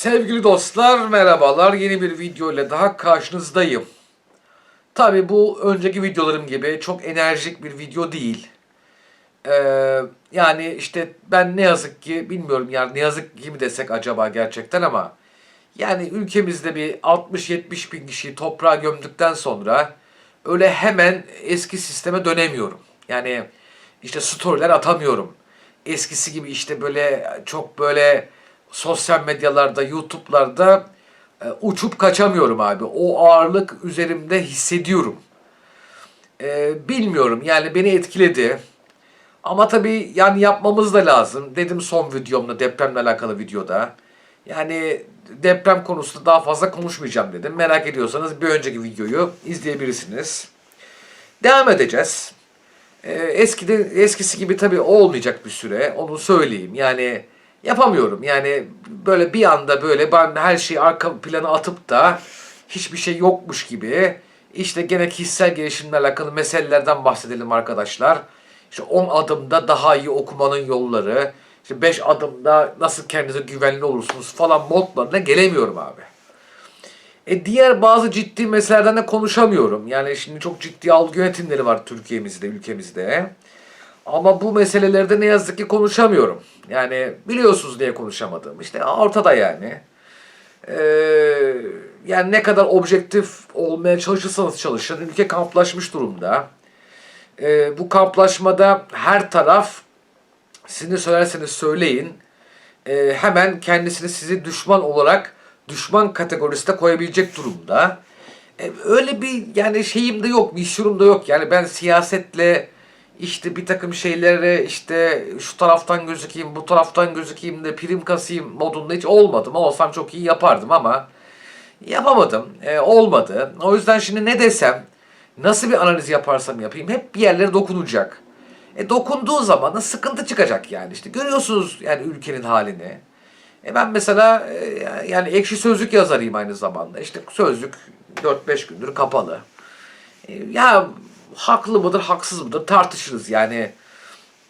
Sevgili dostlar merhabalar. Yeni bir video ile daha karşınızdayım. Tabi bu önceki videolarım gibi çok enerjik bir video değil. Ee, yani işte ben ne yazık ki bilmiyorum yani ne yazık ki mi desek acaba gerçekten ama yani ülkemizde bir 60-70 bin kişiyi toprağa gömdükten sonra öyle hemen eski sisteme dönemiyorum. Yani işte storyler atamıyorum. Eskisi gibi işte böyle çok böyle sosyal medyalarda, YouTube'larda e, uçup kaçamıyorum abi. O ağırlık üzerimde hissediyorum. E, bilmiyorum yani beni etkiledi. Ama tabii yani yapmamız da lazım. Dedim son videomda depremle alakalı videoda. Yani deprem konusunda daha fazla konuşmayacağım dedim. Merak ediyorsanız bir önceki videoyu izleyebilirsiniz. Devam edeceğiz. Ee, eskide eskisi gibi tabii olmayacak bir süre. Onu söyleyeyim. Yani yapamıyorum. Yani böyle bir anda böyle ben her şeyi arka plana atıp da hiçbir şey yokmuş gibi işte gene kişisel gelişimle alakalı meselelerden bahsedelim arkadaşlar. İşte 10 adımda daha iyi okumanın yolları, işte 5 adımda nasıl kendinize güvenli olursunuz falan modlarına gelemiyorum abi. E diğer bazı ciddi meselelerden de konuşamıyorum. Yani şimdi çok ciddi algı yönetimleri var Türkiye'mizde, ülkemizde. Ama bu meselelerde ne yazık ki konuşamıyorum. Yani biliyorsunuz niye konuşamadım. İşte ortada yani. Ee, yani ne kadar objektif olmaya çalışırsanız çalışın. Ülke kamplaşmış durumda. Ee, bu kamplaşmada her taraf siz ne söylerseniz söyleyin e, hemen kendisini sizi düşman olarak düşman kategorisine koyabilecek durumda. E, öyle bir yani şeyim de yok, misyonum da yok. Yani ben siyasetle işte bir takım şeylere işte şu taraftan gözükeyim, bu taraftan gözükeyim de prim kasayım modunda hiç olmadım. Olsam çok iyi yapardım ama yapamadım. E, olmadı. O yüzden şimdi ne desem, nasıl bir analiz yaparsam yapayım hep bir yerlere dokunacak. E dokunduğu zaman da sıkıntı çıkacak yani işte. Görüyorsunuz yani ülkenin halini. E ben mesela e, yani ekşi sözlük yazarıyım aynı zamanda. İşte sözlük 4-5 gündür kapalı. E, ya haklı mıdır, haksız mıdır tartışırız. Yani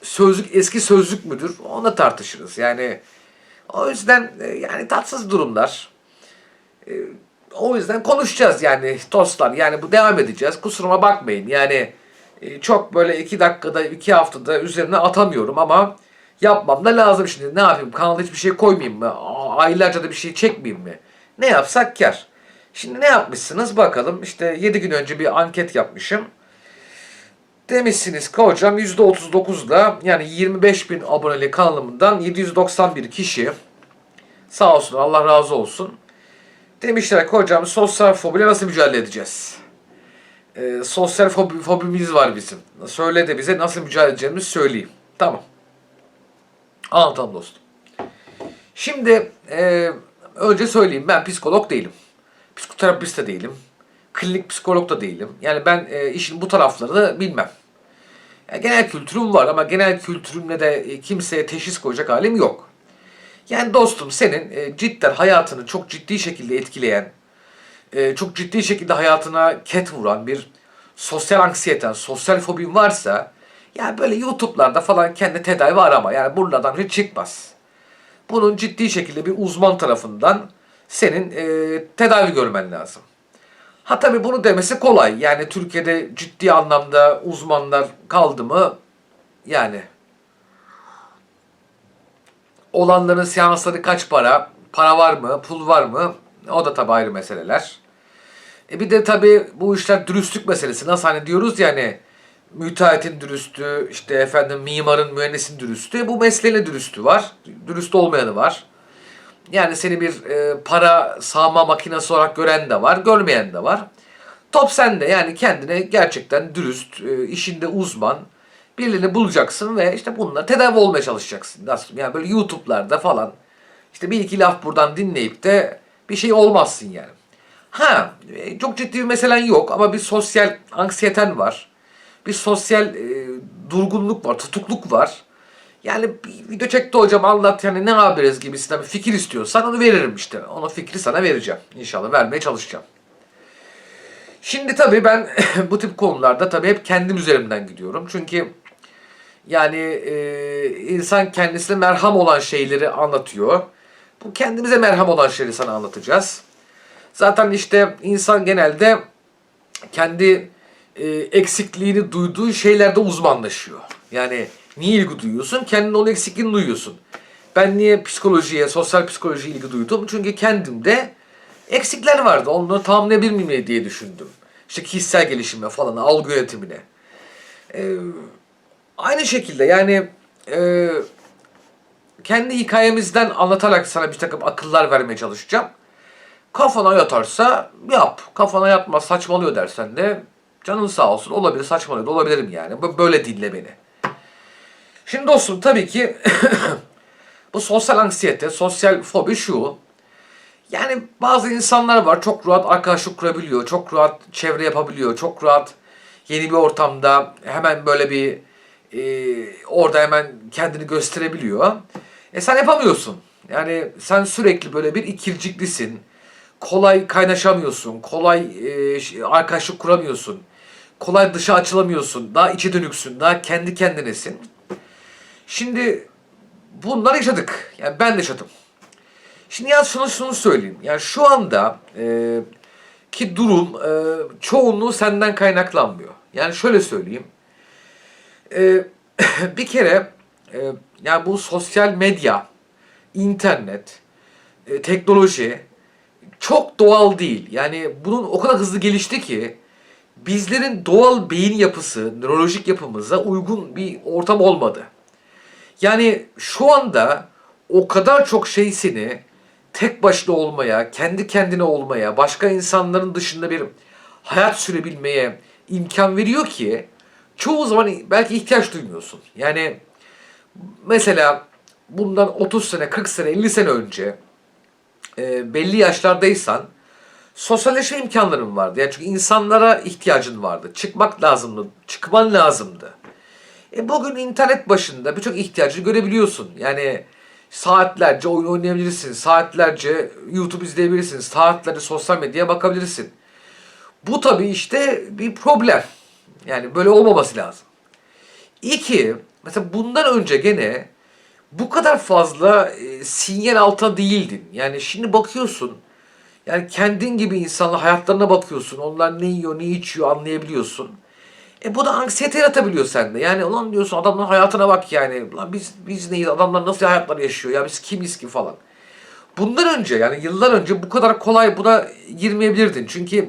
sözlük eski sözlük müdür onu tartışırız. Yani o yüzden e, yani tatsız durumlar. E, o yüzden konuşacağız yani dostlar. Yani bu devam edeceğiz. Kusuruma bakmayın. Yani e, çok böyle iki dakikada, iki haftada üzerine atamıyorum ama yapmam da lazım şimdi. Ne yapayım? Kanalda hiçbir şey koymayayım mı? Aylarca da bir şey çekmeyeyim mi? Ne yapsak kar. Şimdi ne yapmışsınız bakalım. İşte 7 gün önce bir anket yapmışım. Demişsiniz ki hocam %39'la yani 25 bin aboneli kanalımdan 791 kişi sağ olsun Allah razı olsun. Demişler ki hocam sosyal fobiyle nasıl mücadele edeceğiz? Ee, sosyal fobi, fobimiz var bizim. Söyle de bize nasıl mücadele edeceğimizi söyleyeyim. Tamam. Anlatalım dostum. Şimdi e, önce söyleyeyim ben psikolog değilim. Psikoterapist de değilim. Klinik psikolog da değilim. Yani ben e, işin bu taraflarını bilmem. Genel kültürüm var ama genel kültürümle de e, kimseye teşhis koyacak halim yok. Yani dostum senin e, cidden hayatını çok ciddi şekilde etkileyen, e, çok ciddi şekilde hayatına ket vuran bir sosyal anksiyeten, sosyal fobin varsa yani böyle YouTube'larda falan kendi tedavi arama. Yani buralardan hiç çıkmaz. Bunun ciddi şekilde bir uzman tarafından senin e, tedavi görmen lazım. Ha tabii bunu demesi kolay. Yani Türkiye'de ciddi anlamda uzmanlar kaldı mı yani olanların seansları kaç para, para var mı, pul var mı o da tabii ayrı meseleler. E bir de tabii bu işler dürüstlük meselesi. Nasıl hani diyoruz yani müteahhitin dürüstlüğü, işte efendim mimarın, mühendisin dürüstlüğü. Bu mesleğine dürüstlüğü var. Dürüst olmayanı var. Yani seni bir e, para sağma makinesi olarak gören de var, görmeyen de var. Top sende yani kendine gerçekten dürüst, e, işinde uzman birilerini bulacaksın ve işte bununla tedavi olmaya çalışacaksın. Nasıl? Yani böyle YouTube'larda falan işte bir iki laf buradan dinleyip de bir şey olmazsın yani. Ha, e, çok ciddi bir meselen yok ama bir sosyal anksiyeten var. Bir sosyal e, durgunluk var, tutukluk var. Yani bir video çekti hocam anlat yani ne yapıyoruz gibisinden bir fikir istiyorsan onu veririm işte. Onu fikri sana vereceğim. İnşallah vermeye çalışacağım. Şimdi tabii ben bu tip konularda tabii hep kendim üzerimden gidiyorum. Çünkü yani e, insan kendisine merham olan şeyleri anlatıyor. Bu kendimize merham olan şeyleri sana anlatacağız. Zaten işte insan genelde kendi e, eksikliğini duyduğu şeylerde uzmanlaşıyor. Yani niye ilgi duyuyorsun? Kendin onun eksikliğini duyuyorsun. Ben niye psikolojiye, sosyal psikolojiye ilgi duydum? Çünkü kendimde eksikler vardı. Onları tamamlayabilir miyim diye düşündüm. İşte kişisel gelişime falan, algı yönetimine. Ee, aynı şekilde yani e, kendi hikayemizden anlatarak sana bir takım akıllar vermeye çalışacağım. Kafana yatarsa yap. Kafana yatmaz saçmalıyor dersen de canın sağ olsun olabilir saçmalıyor da olabilirim yani. Bö- Böyle dinle beni. Şimdi dostum tabii ki bu sosyal anksiyete, sosyal fobi şu. Yani bazı insanlar var çok rahat arkadaşlık kurabiliyor, çok rahat çevre yapabiliyor, çok rahat yeni bir ortamda hemen böyle bir e, orada hemen kendini gösterebiliyor. E sen yapamıyorsun. Yani sen sürekli böyle bir ikirciklisin. Kolay kaynaşamıyorsun, kolay e, arkadaşlık kuramıyorsun. Kolay dışa açılamıyorsun, daha içe dönüksün, daha kendi kendinesin. Şimdi bunları yaşadık. Yani ben de yaşadım. Şimdi ya şunu şunu söyleyeyim. Yani şu anda e, ki durum e, çoğunluğu senden kaynaklanmıyor. Yani şöyle söyleyeyim. E, bir kere e, yani bu sosyal medya, internet, e, teknoloji çok doğal değil. Yani bunun o kadar hızlı gelişti ki bizlerin doğal beyin yapısı, nörolojik yapımıza uygun bir ortam olmadı. Yani şu anda o kadar çok şey seni tek başına olmaya, kendi kendine olmaya, başka insanların dışında bir hayat sürebilmeye imkan veriyor ki çoğu zaman belki ihtiyaç duymuyorsun. Yani mesela bundan 30 sene, 40 sene, 50 sene önce e, belli yaşlardaysan sosyalleşme imkanların vardı. Yani çünkü insanlara ihtiyacın vardı. Çıkmak lazımdı, çıkman lazımdı. E bugün internet başında birçok ihtiyacı görebiliyorsun. Yani saatlerce oyun oynayabilirsin, saatlerce YouTube izleyebilirsin, saatlerce sosyal medyaya bakabilirsin. Bu tabii işte bir problem. Yani böyle olmaması lazım. İki, mesela bundan önce gene bu kadar fazla e, sinyal alta değildin. Yani şimdi bakıyorsun, yani kendin gibi insanla hayatlarına bakıyorsun. Onlar ne yiyor, ne içiyor anlayabiliyorsun. E bu da anksiyete yaratabiliyor sende. Yani ulan diyorsun adamların hayatına bak yani. Ulan biz biz neyiz? Adamlar nasıl hayatlar yaşıyor ya? Biz kimiz ki falan. Bundan önce yani yıllar önce bu kadar kolay buna girmeyebilirdin. Çünkü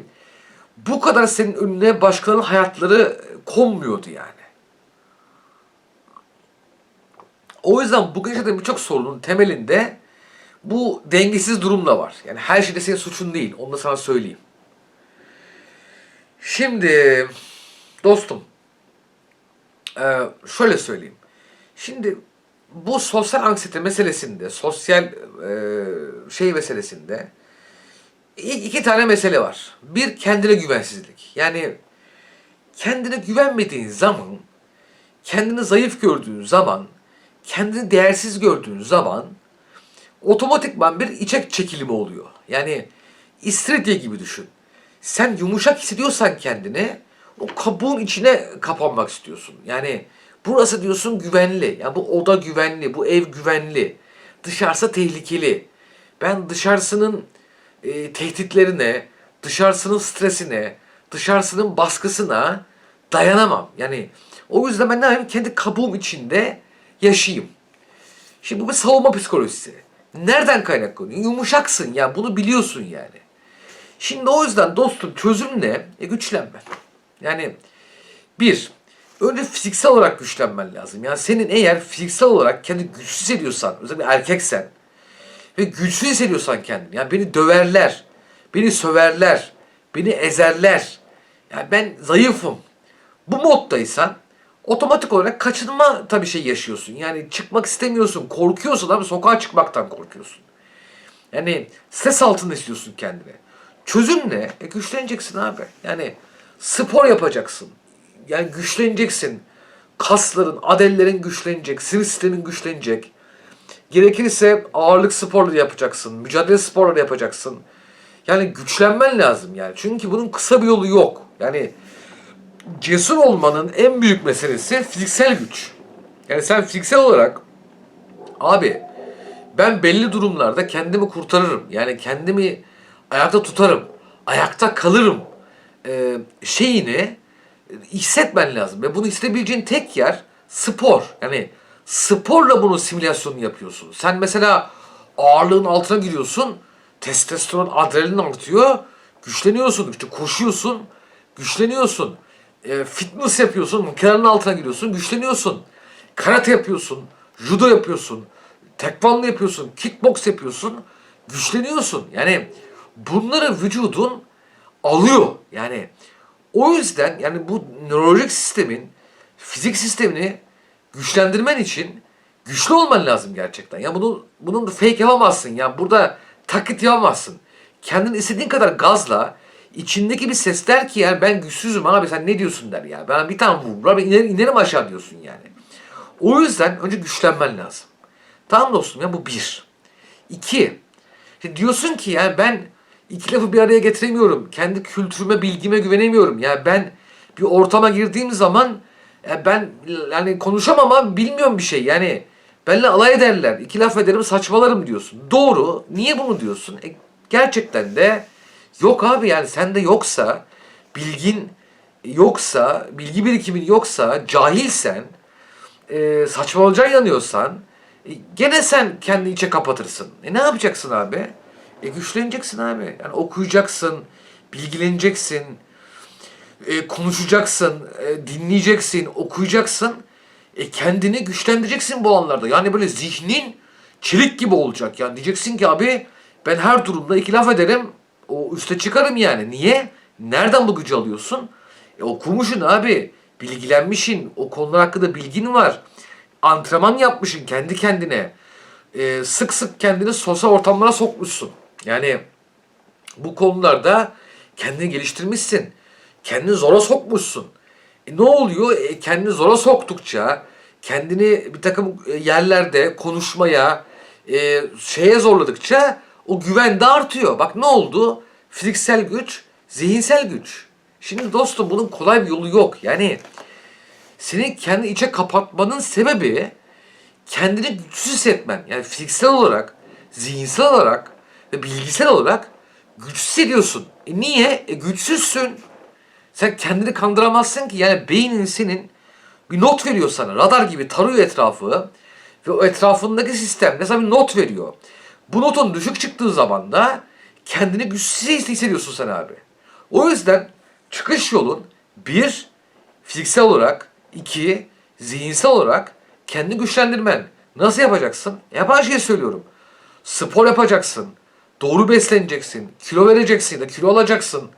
bu kadar senin önüne başkalarının hayatları konmuyordu yani. O yüzden bugün yaşadığın birçok sorunun temelinde bu dengesiz durum da var. Yani her şeyde senin suçun değil. Onu da sana söyleyeyim. Şimdi dostum e, şöyle söyleyeyim. Şimdi bu sosyal anksiyete meselesinde, sosyal e, şey meselesinde iki tane mesele var. Bir kendine güvensizlik. Yani kendine güvenmediğin zaman, kendini zayıf gördüğün zaman, kendini değersiz gördüğün zaman otomatikman bir içe çekilimi oluyor. Yani istiridye gibi düşün. Sen yumuşak hissediyorsan kendini o kabuğun içine kapanmak istiyorsun. Yani burası diyorsun güvenli. Ya bu oda güvenli, bu ev güvenli. Dışarısı tehlikeli. Ben dışarısının e, tehditlerine, dışarısının stresine, dışarısının baskısına dayanamam. Yani o yüzden ben ne yapayım? Kendi kabuğum içinde yaşayayım. Şimdi bu bir savunma psikolojisi. Nereden kaynaklanıyor? Yumuşaksın ya bunu biliyorsun yani. Şimdi o yüzden dostum çözüm ne? E güçlenme. Yani bir, önce fiziksel olarak güçlenmen lazım. Yani senin eğer fiziksel olarak kendi güçsüz hissediyorsan, özellikle erkeksen ve güçsüz hissediyorsan kendini, yani beni döverler, beni söverler, beni ezerler, yani ben zayıfım. Bu moddaysan otomatik olarak kaçınma tabii şey yaşıyorsun. Yani çıkmak istemiyorsun, korkuyorsun abi sokağa çıkmaktan korkuyorsun. Yani stres altında istiyorsun kendini. Çözüm ne? E güçleneceksin abi. Yani spor yapacaksın. Yani güçleneceksin. Kasların, adellerin güçlenecek, sinir sistemin güçlenecek. Gerekirse ağırlık sporları yapacaksın, mücadele sporları yapacaksın. Yani güçlenmen lazım yani. Çünkü bunun kısa bir yolu yok. Yani cesur olmanın en büyük meselesi fiziksel güç. Yani sen fiziksel olarak abi ben belli durumlarda kendimi kurtarırım. Yani kendimi ayakta tutarım. Ayakta kalırım. Ee, şeyini hissetmen lazım. Ve bunu hissedebileceğin tek yer spor. Yani sporla bunun simülasyonunu yapıyorsun. Sen mesela ağırlığın altına giriyorsun. Testosteron, adrenalin artıyor. Güçleniyorsun. İşte koşuyorsun. Güçleniyorsun. E, fitness yapıyorsun. Makinenin altına giriyorsun. Güçleniyorsun. Karate yapıyorsun. Judo yapıyorsun. Tekvando yapıyorsun. Kickbox yapıyorsun. Güçleniyorsun. Yani bunları vücudun alıyor. Yani o yüzden yani bu nörolojik sistemin fizik sistemini güçlendirmen için güçlü olman lazım gerçekten. Ya bunu bunun fake yapamazsın. Ya burada taklit yapamazsın. Kendin istediğin kadar gazla içindeki bir ses der ki yani ben güçsüzüm abi sen ne diyorsun der ya. Ben bir tane vururlar ben inerim, inerim aşağı diyorsun yani. O yüzden önce güçlenmen lazım. Tamam dostum ya bu bir. İki. işte diyorsun ki yani ben iki lafı bir araya getiremiyorum. Kendi kültürüme, bilgime güvenemiyorum. Yani ben bir ortama girdiğim zaman ya ben yani konuşamam ama bilmiyorum bir şey. Yani benimle alay ederler. İki laf ederim saçmalarım diyorsun. Doğru. Niye bunu diyorsun? E, gerçekten de yok abi yani sende yoksa bilgin yoksa, bilgi birikimin yoksa, cahilsen, e, saçmalacağı yanıyorsan e, gene sen kendi içe kapatırsın. E ne yapacaksın abi? E güçleneceksin abi. Yani okuyacaksın, bilgileneceksin, e, konuşacaksın, e, dinleyeceksin, okuyacaksın. E kendini güçlendireceksin bu anlarda. Yani böyle zihnin çelik gibi olacak. Yani diyeceksin ki abi ben her durumda iki laf ederim. O üste çıkarım yani. Niye? Nereden bu gücü alıyorsun? E okumuşsun abi. Bilgilenmişsin. O konular hakkında bilgin var. Antrenman yapmışsın kendi kendine. E, sık sık kendini sosyal ortamlara sokmuşsun. Yani bu konularda kendini geliştirmişsin. Kendini zora sokmuşsun. E ne oluyor? E kendini zora soktukça kendini bir takım e, yerlerde konuşmaya, e, şeye zorladıkça o güven de artıyor. Bak ne oldu? Fiziksel güç, zihinsel güç. Şimdi dostum bunun kolay bir yolu yok. Yani seni kendi içe kapatmanın sebebi kendini güçsüz hissetmen. Yani fiziksel olarak, zihinsel olarak ve bilgisel olarak güçsüz hissediyorsun. E niye? E güçsüzsün. Sen kendini kandıramazsın ki. Yani beynin senin bir not veriyor sana. Radar gibi tarıyor etrafı. Ve o etrafındaki sistem mesela bir not veriyor. Bu notun düşük çıktığı zaman da kendini güçsüz hissediyorsun sen abi. O yüzden çıkış yolun bir fiziksel olarak, iki zihinsel olarak kendi güçlendirmen. Nasıl yapacaksın? Yapan şeyi söylüyorum. Spor yapacaksın. Doğru besleneceksin. Kilo vereceksin ya kilo alacaksın.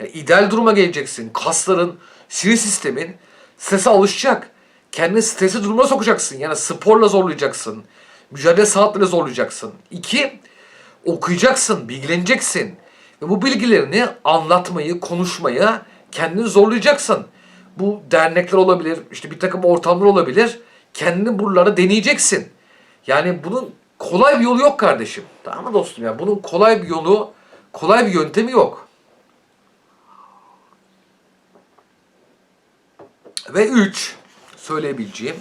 Yani ideal duruma geleceksin. Kasların, sinir sistemin strese alışacak. Kendini stresli duruma sokacaksın. Yani sporla zorlayacaksın. Mücadele sanatlığıyla zorlayacaksın. İki, okuyacaksın, bilgileneceksin. Ve bu bilgilerini anlatmayı, konuşmayı kendini zorlayacaksın. Bu dernekler olabilir, işte bir takım ortamlar olabilir. Kendini buralara deneyeceksin. Yani bunun kolay bir yolu yok kardeşim. Tamam mı dostum ya? Bunun kolay bir yolu, kolay bir yöntemi yok. Ve üç, söyleyebileceğim,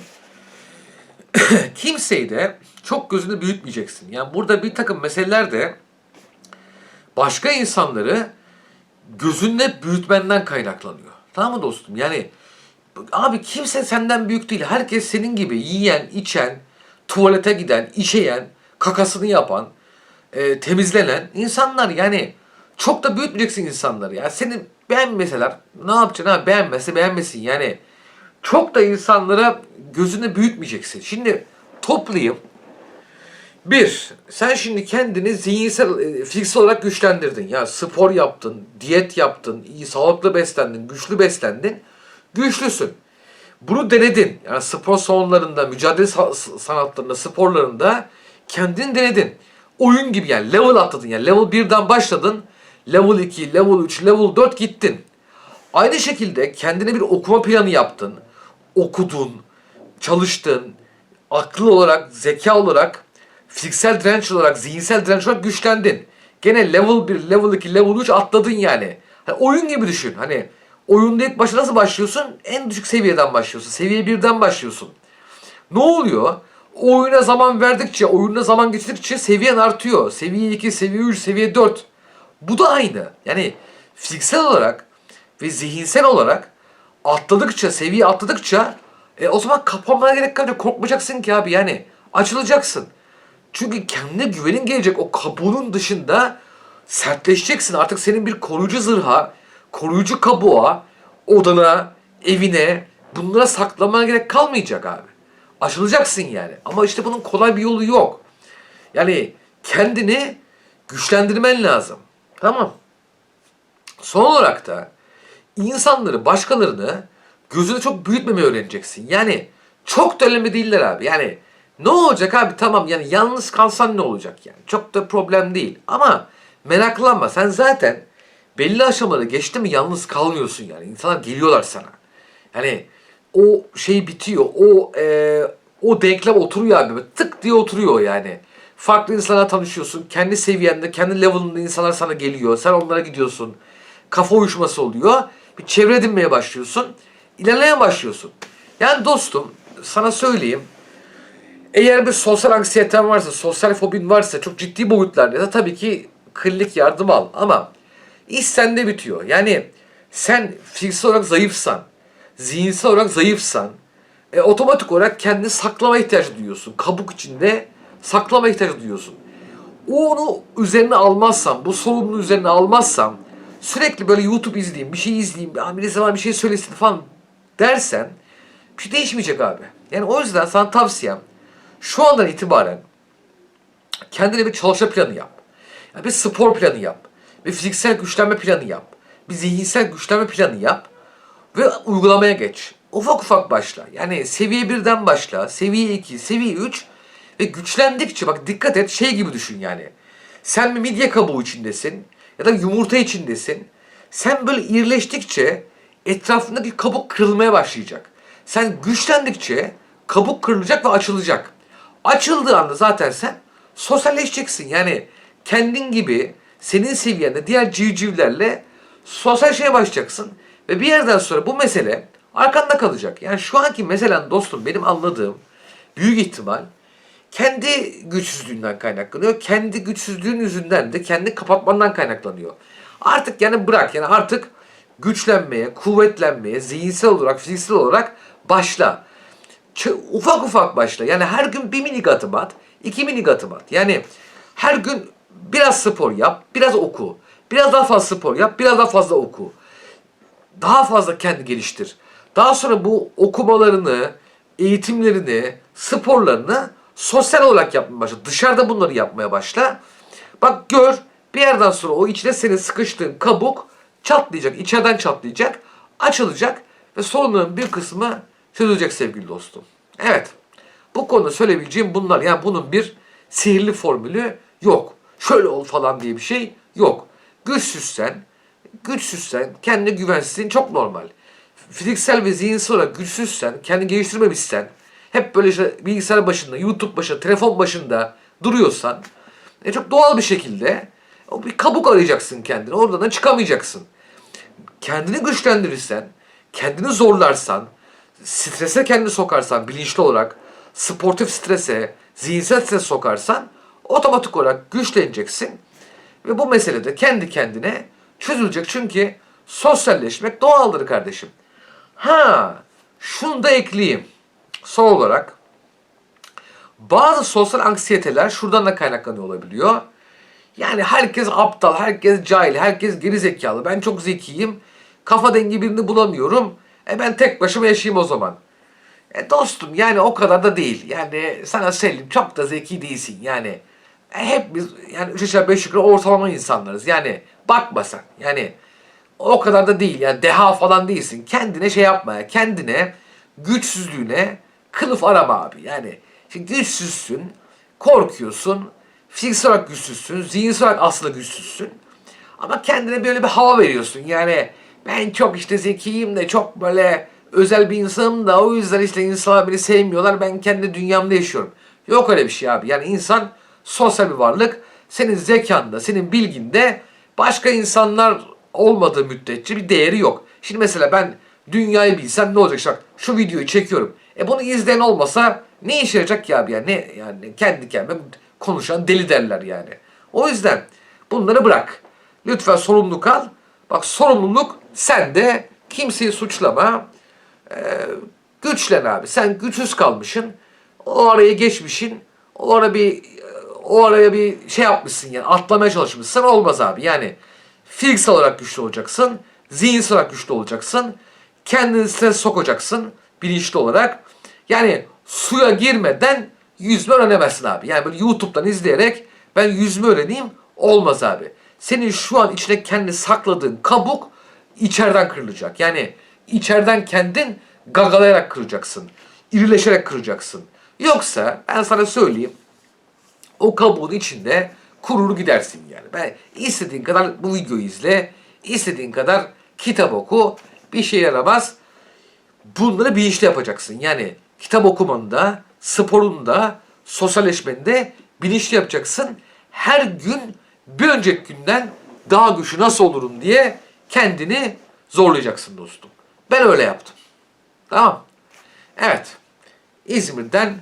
kimseyi de çok gözünde büyütmeyeceksin. Yani burada bir takım meseleler de başka insanları gözünde büyütmenden kaynaklanıyor. Tamam mı dostum? Yani abi kimse senden büyük değil. Herkes senin gibi yiyen, içen, tuvalete giden, işeyen, kakasını yapan, e, temizlenen insanlar. Yani çok da büyütmeyeceksin insanları. Ya seni beğenmeseler ne yapacaksın ha? Beğenmese beğenmesin. Yani çok da insanlara gözünde büyütmeyeceksin. Şimdi toplayayım. Bir, sen şimdi kendini zihinsel, e, fiziksel olarak güçlendirdin. Ya spor yaptın, diyet yaptın, iyi sağlıklı beslendin, güçlü beslendin. Güçlüsün. Bunu denedin. Yani spor salonlarında, mücadele sanatlarında, sporlarında kendini denedin. Oyun gibi yani level atladın. Yani level 1'den başladın. Level 2, level 3, level 4 gittin. Aynı şekilde kendine bir okuma planı yaptın. Okudun, çalıştın. Aklı olarak, zeka olarak fiziksel direnç olarak, zihinsel direnç olarak güçlendin. Gene level 1, level 2, level 3 atladın yani. Hani oyun gibi düşün. Hani oyunda ilk başta nasıl başlıyorsun? En düşük seviyeden başlıyorsun. Seviye 1'den başlıyorsun. Ne oluyor? oyuna zaman verdikçe, oyuna zaman geçirdikçe seviyen artıyor. Seviye 2, seviye 3, seviye 4. Bu da aynı. Yani fiziksel olarak ve zihinsel olarak atladıkça, seviye atladıkça e, o zaman kapanmaya gerek kalmayacak. Korkmayacaksın ki abi yani. Açılacaksın. Çünkü kendine güvenin gelecek. O kabuğunun dışında sertleşeceksin. Artık senin bir koruyucu zırha, koruyucu kabuğa, odana, evine bunlara saklamana gerek kalmayacak abi. Açılacaksın yani. Ama işte bunun kolay bir yolu yok. Yani kendini güçlendirmen lazım. Tamam. Son olarak da insanları, başkalarını gözünü çok büyütmemeyi öğreneceksin. Yani çok da önemli değiller abi. Yani ne olacak abi tamam yani yalnız kalsan ne olacak yani. Çok da problem değil. Ama meraklanma sen zaten belli aşamaları geçti mi yalnız kalmıyorsun yani. İnsanlar geliyorlar sana. Yani o şey bitiyor. O e, o denklem oturuyor abi. Tık diye oturuyor yani. Farklı insanlarla tanışıyorsun. Kendi seviyende, kendi level'ında insanlar sana geliyor. Sen onlara gidiyorsun. Kafa uyuşması oluyor. Bir çevre edinmeye başlıyorsun. İlerlemeye başlıyorsun. Yani dostum sana söyleyeyim. Eğer bir sosyal anksiyeten varsa, sosyal fobin varsa çok ciddi boyutlarda tabii ki klinik yardım al. Ama iş sende bitiyor. Yani sen fiziksel olarak zayıfsan, zihinsel olarak zayıfsan, e, otomatik olarak kendini saklama ihtiyacı duyuyorsun. Kabuk içinde saklama ihtiyacı duyuyorsun. Onu üzerine almazsam, bu sorumluluğu üzerine almazsam, sürekli böyle YouTube izleyeyim, bir şey izleyeyim, "Aa, birisi bana bir şey söylesin falan dersen bir şey değişmeyecek abi. Yani o yüzden sana tavsiyem şu andan itibaren kendine bir çalışma planı yap. Yani bir spor planı yap. Bir fiziksel güçlenme planı yap. Bir zihinsel güçlenme planı yap. Ve uygulamaya geç. Ufak ufak başla. Yani seviye 1'den başla. Seviye 2, seviye 3 ve güçlendikçe bak dikkat et şey gibi düşün yani. Sen bir midye kabuğu içindesin ya da yumurta içindesin. Sen böyle irileştikçe etrafındaki kabuk kırılmaya başlayacak. Sen güçlendikçe kabuk kırılacak ve açılacak. Açıldığı anda zaten sen sosyalleşeceksin. Yani kendin gibi senin seviyende diğer civcivlerle sosyalleşmeye başlayacaksın. Ve bir yerden sonra bu mesele arkanda kalacak. Yani şu anki meselen dostum benim anladığım büyük ihtimal kendi güçsüzlüğünden kaynaklanıyor. Kendi güçsüzlüğün yüzünden de kendi kapatmandan kaynaklanıyor. Artık yani bırak yani artık güçlenmeye, kuvvetlenmeye, zihinsel olarak, fiziksel olarak başla. Ç- ufak ufak başla. Yani her gün bir minik adım at, iki minik adım at. Yani her gün biraz spor yap, biraz oku. Biraz daha fazla spor yap, biraz daha fazla oku. Daha fazla kendi geliştir. Daha sonra bu okumalarını, eğitimlerini, sporlarını sosyal olarak yapmaya başla. Dışarıda bunları yapmaya başla. Bak gör bir yerden sonra o içine senin sıkıştığın kabuk çatlayacak, içeriden çatlayacak, açılacak ve sorunların bir kısmı çözülecek sevgili dostum. Evet. Bu konuda söyleyebileceğim bunlar. Yani bunun bir sihirli formülü yok. Şöyle ol falan diye bir şey yok. Güçsüzsen, güçsüzsen, kendine güvensizliğin çok normal. Fiziksel ve zihinsel olarak güçsüzsen, kendini geliştirmemişsen, hep böyle işte bilgisayar başında, YouTube başında, telefon başında duruyorsan, e çok doğal bir şekilde o bir kabuk arayacaksın kendine. Oradan da çıkamayacaksın. Kendini güçlendirirsen, kendini zorlarsan, strese kendini sokarsan bilinçli olarak, sportif strese, zihinsel strese sokarsan otomatik olarak güçleneceksin. Ve bu mesele de kendi kendine çözülecek. Çünkü sosyalleşmek doğaldır kardeşim. Ha, şunu da ekleyeyim. Son olarak bazı sosyal anksiyeteler şuradan da kaynaklanıyor olabiliyor. Yani herkes aptal, herkes cahil, herkes geri zekalı. Ben çok zekiyim. Kafa dengi birini bulamıyorum. E ben tek başıma yaşayayım o zaman. E dostum yani o kadar da değil. Yani sana söyleyeyim çok da zeki değilsin. Yani hep biz yani 3 aşağı 5 yukarı ortalama insanlarız. Yani bakma sen. Yani o kadar da değil. Yani deha falan değilsin. Kendine şey yapma. ya, Kendine güçsüzlüğüne kılıf arama abi. Yani şimdi güçsüzsün, korkuyorsun, fiziksel olarak güçsüzsün, zihinsel olarak aslında güçsüzsün. Ama kendine böyle bir hava veriyorsun. Yani ben çok işte zekiyim de çok böyle özel bir insanım da o yüzden işte insanlar beni sevmiyorlar. Ben kendi dünyamda yaşıyorum. Yok öyle bir şey abi. Yani insan sosyal bir varlık. Senin zekanda, senin bilginde başka insanlar olmadığı müddetçe bir değeri yok. Şimdi mesela ben dünyayı bilsem ne olacak? İşte bak şu videoyu çekiyorum. E bunu izleyen olmasa Ne işe yarayacak ki abi ya? Ne yani kendi kendime konuşan deli derler yani. O yüzden bunları bırak. Lütfen sorumluluk al. Bak sorumluluk sende. Kimseyi suçlama. Ee, güçlen abi. Sen güçsüz kalmışsın. O araya geçmişsin. O ara bir o araya bir şey yapmışsın yani atlamaya çalışmışsın olmaz abi. Yani fiziksel olarak güçlü olacaksın. Zihinsel olarak güçlü olacaksın. Kendini stres sokacaksın bilinçli olarak. Yani suya girmeden yüzme öğrenemezsin abi. Yani böyle YouTube'dan izleyerek ben yüzme öğreneyim olmaz abi. Senin şu an içine kendi sakladığın kabuk içeriden kırılacak. Yani içeriden kendin gagalayarak kıracaksın. İrileşerek kıracaksın. Yoksa ben sana söyleyeyim o kabuğun içinde kurur gidersin yani. Ben istediğin kadar bu videoyu izle, istediğin kadar kitap oku, bir şey yaramaz. Bunları bilinçli yapacaksın. Yani kitap okumanda, sporunda, sosyalleşmende bilinçli yapacaksın. Her gün bir önceki günden daha güçlü nasıl olurum diye kendini zorlayacaksın dostum. Ben öyle yaptım. Tamam. Evet. İzmir'den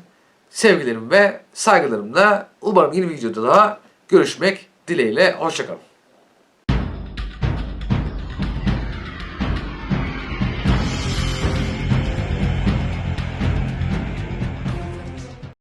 sevgilerim ve saygılarımla umarım yeni videoda daha görüşmek dileğiyle. Hoşçakalın.